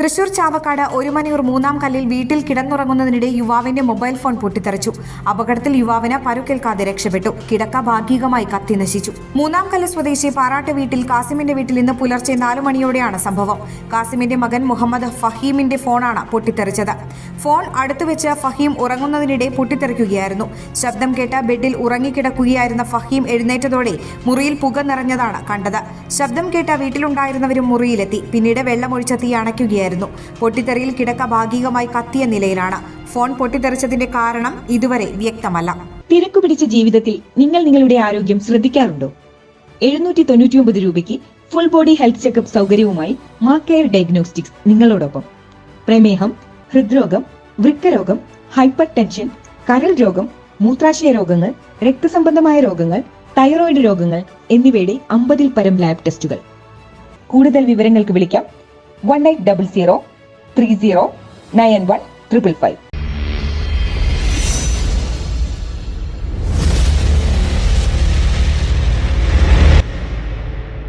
തൃശൂർ ചാവക്കാട് ഒരു മണിയൂർ മൂന്നാം കല്ലിൽ വീട്ടിൽ കിടന്നുറങ്ങുന്നതിനിടെ യുവാവിന്റെ മൊബൈൽ ഫോൺ പൊട്ടിത്തെറിച്ചു. അപകടത്തിൽ യുവാവിന് പരുക്കേൽക്കാതെ രക്ഷപ്പെട്ടു. കിടക്ക ഭാഗികമായി കത്തി നശിച്ചു. മൂന്നാം കല്ല് സ്വദേശി പാറാട്ട് വീട്ടിൽ കാസിമിന്റെ വീട്ടിൽ ഇന്ന് പുലർച്ചെ നാലു മണിയോടെയാണ് സംഭവം. കാസിമിന്റെ മകൻ മുഹമ്മദ് ഫഹീമിന്റെ ഫോണാണ് പൊട്ടിത്തെറിച്ചത്. ഫോൺ അടുത്തു വെച്ച് ഫഹീം ഉറങ്ങുന്നതിനിടെ പൊട്ടിത്തെറിക്കുകയായിരുന്നു. ശബ്ദം കേട്ട ബെഡിൽ ഉറങ്ങിക്കിടക്കുകയായിരുന്ന ഫഹീം എഴുന്നേറ്റതോടെ മുറിയിൽ പുക നിറഞ്ഞതാണ് കണ്ടത്. ശബ്ദം കേട്ട വീട്ടിലുണ്ടായിരുന്നവരും മുറിയിലെത്തി. പിന്നീട് വെള്ളമൊഴിച്ച തീ അണയ്ക്കുകയായിരുന്നു. പൊട്ടിത്തെറിയിൽ കിടക്ക ഭാഗികമായി കത്തിയ നിലയിലാണ്. ഫോൺ പൊട്ടിത്തെറിച്ചതിന്റെ കാരണം ഇതുവരെ വ്യക്തമല്ല. തിരക്കുപിടിച്ച ജീവിതത്തിൽ നിങ്ങൾ നിങ്ങളുടെ ആരോഗ്യം ശ്രദ്ധിക്കാറുണ്ടോ? എഴുന്നൂറ്റി തൊണ്ണൂറ്റിയൊമ്പത് രൂപയ്ക്ക് ഫുൾ ബോഡി ഹെൽത്ത് ചെക്കപ്പ് സൗകര്യവുമായി മാ കെയർ ഡയഗ്നോസ്റ്റിക്സ് നിങ്ങളോടൊപ്പം. പ്രമേഹം ഹൃദ്രോഗം വൃക്കരോഗം ഹൈപ്പർ ടെൻഷൻ കരൾ രോഗം മൂത്രാശയ രോഗങ്ങൾ രക്തസംബന്ധമായ രോഗങ്ങൾ തൈറോയിഡ് രോഗങ്ങൾ എന്നിവയുടെ അമ്പതിൽ പരം ലാബ് ടെസ്റ്റുകൾ കൂടുതൽ വിവരങ്ങൾക്ക് വിളിക്കാം one 300 triple five.